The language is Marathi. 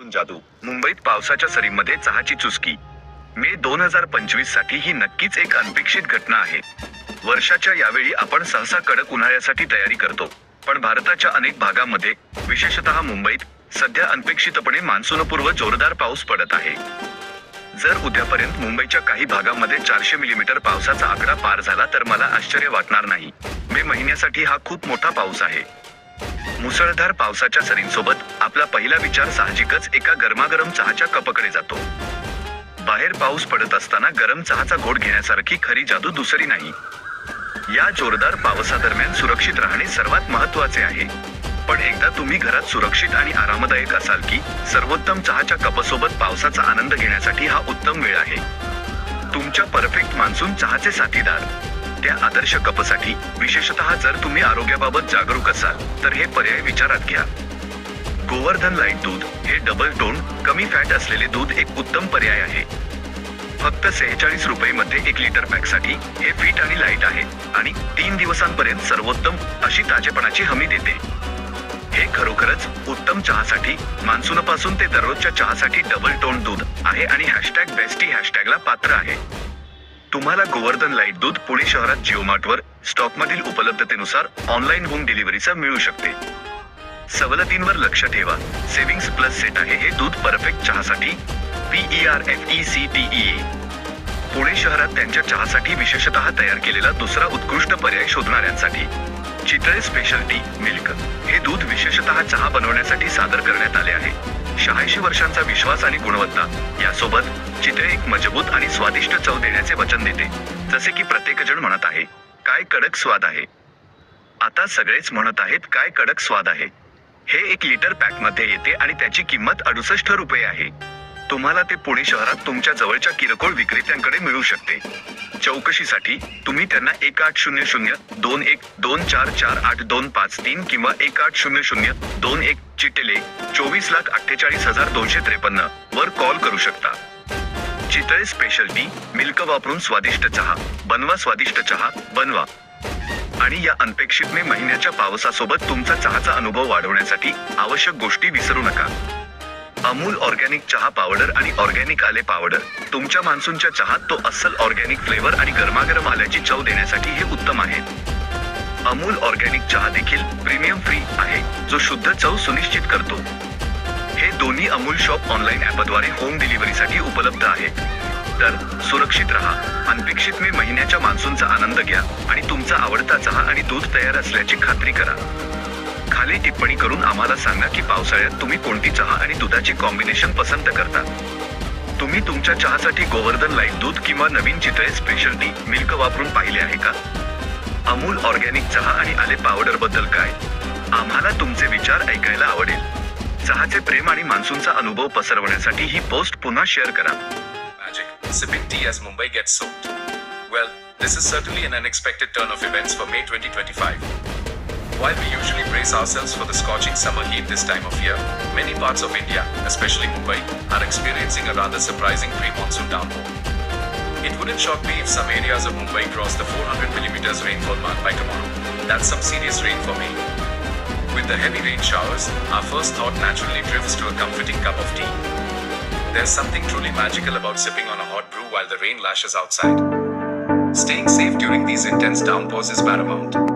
जादू. मुंबईत पावसाच्या सरीमध्ये चहाची चुस्की. मे दोन हजार पंचवीससाठी ही नक्कीच एक अनपेक्षित घटना आहे. वर्षाच्या यावेळी आपण सहसा कडक उन्हाळ्यासाठी तयारी करतो. पण भारताच्या अनेक भागामध्ये विशेषतः मुंबईत सध्या अनपेक्षितपणे मान्सूनपूर्व जोरदार पाऊस पडत आहे. जर उद्यापर्यंत मुंबईच्या काही भागामध्ये चारशे मिलीमीटर पावसाचा आकडा पार झाला तर मला आश्चर्य वाटणार नाही. मे महिन्यासाठी हा खूप मोठा पाऊस आहे. मुसळधार पावसाच्या सरींसोबत आपला पहिला विचार साहजिकच एका गरमागरम चहाच्या कपकडे जातो. बाहेर पाऊस पडत असताना गरम चहाचा घोट घेण्यासारखी खरी जादू दुसरी नाही. या जोरदार पावसादरम्यान सुरक्षित राहणे सर्वात महत्त्वाचे आहे. पण एकदा तुम्ही घरात सुरक्षित आणि आरामदायक असाल की सर्वोत्तम चहाच्या कपसोबत पावसाचा आनंद घेण्यासाठी हा उत्तम वेळ आहे. तुमच्या परफेक्ट मान्सून चहाचे साथीदार. त्या आदर्श कपसाठी विशेषतः जर तुम्ही आरोग्याबाबत जागरूक असाल तर हे पर्याय विचारात घ्या. गोवर्धन लाइट दूध हे डबल टोन कमी फॅट असलेले दूध एक उत्तम पर्याय आहे. फक्त सेहेचाळीस रुपये मध्ये एक लिटर पॅकसाठी हे फिट आणि लाइट आहे आणि तीन दिवसांपर्यंत सर्वोत्तम अशी ताजेपणाची हमी देते. हे खरोखरच उत्तम चहासाठी मान्सूनपासून ते दररोजच्या चहासाठी डबल टोन दूध आहे आणि हॅशटॅग बेस्टी हॅशटॅगला पात्र आहे. तुम्हाला गोवर्धन लाइट दूध पुणे शहरात जिओमार्टवर स्टॉकमधील उपलब्धतेनुसार ऑनलाईन होम डिलिव्हरीचा मिळू शकते. सवलतींवर लक्ष ठेवा. सेव्हिंग्स प्लस सेट आहे हे दूध परफेक्ट चहासाठी. P E R F E C T Pune शहरात त्यांच्या चहासाठी विशेषतः तयार केलेला दुसरा उत्कृष्ट पर्याय शोधणाऱ्यांसाठी. चितळे स्पेशल टी मिल्क हे दूध विशेषतः चहा बनवण्यासाठी सादर करण्यात आले आहे. शहाऐंशी वर्षांचा विश्वास आणि गुणवत्ता यासोबत चित्रे एक मजबूत आणि स्वादिष्ट चव देण्याचे वचन देते. जसे की प्रत्येकजण म्हणत आहे काय कडक स्वाद आहे. आता सगळेच म्हणत आहेत काय कडक स्वाद आहे. हे एक लिटर पॅकमध्ये येते आणि त्याची किंमत अडुसष्ट रुपये आहे. तुम्हाला ते पुणे शहरात तुमच्या जवळच्या किरकोळ विक्रेत्यांकडे मिळू शकते. चौकशीसाठी तुम्ही त्यांना एक आठ शून्य शून्य दोन एक दोन चार चार आठ दोन पाच तीन किंवा एक आठ शून्य शून्य दोन एक चिटेले चोवीस लाख अठ्ठेचाळीस हजार दोनशे त्रेपन्न वर कॉल करू शकता. चितळे स्पेशल टी मिल्क वापरून स्वादिष्ट चहा बनवा स्वादिष्ट चहा बनवा. आणि या अनपेक्षित मे महिन्याच्या पावसासोबत तुमचा चहाचा अनुभव वाढवण्यासाठी आवश्यक गोष्टी विसरू नका. अमूल ऑर्गॅनिक चहा पावडर आणि ऑर्गॅनिक आले पावडर. तुमच्या मान्सूनच्या चहात तो अस्सल ऑर्गॅनिक फ्लेवर आणि गरमागरम आल्याची चव देण्यासाठी हे उत्तम आहे. अमूल ऑर्गॅनिक चहा देखील प्रीमियम फ्री आहे जो शुद्ध चव सुनिश्चित करतो. हे दोन्ही अमूल शॉप ऑनलाईन ॲपद्वारे होम डिलिव्हरीसाठी उपलब्ध आहे. तर सुरक्षित राहा अनपेक्षित मे महिन्याच्या मान्सूनचा आनंद घ्या आणि तुमचा आवडता चहा आणि दूध तयार असल्याची खात्री करा. खाली टिप्पणी करून आम्हाला सांगा की पावसाळ्यात तुम्ही कोणती चहा आणि दुधाची कॉम्बिनेशन पसंत करता? तुम्ही तुमच्या चहासाठी गोवर्धन लाइट दूध किंवा नवीन चितळे स्पेशल टी मिल्क वापरून पाहिले आहे का? अमूल ऑर्गॅनिक चहा आणि आले पावडरबद्दल काय? आम्हाला तुमचे विचार ऐकायला आवडेल. चहाचे प्रेम आणि मान्सूनचा अनुभव पसरवण्यासाठी ही पोस्ट पुन्हा शेअर करा. Magic, sipping tea as Mumbai gets soaked. Well, this is certainly an unexpected turn of events for May 2025. While we usually brace ourselves for the scorching summer heat this time of year, many parts of India, especially Mumbai, are experiencing a rather surprising pre-monsoon downpour. It wouldn't shock me if some areas of Mumbai cross the 400 millimeters rainfall mark by tomorrow. That's some serious rain for me. With the heavy rain showers, our first thought naturally drifts to a comforting cup of tea. There's something truly magical about sipping on a hot brew while the rain lashes outside. Staying safe during these intense downpours is paramount.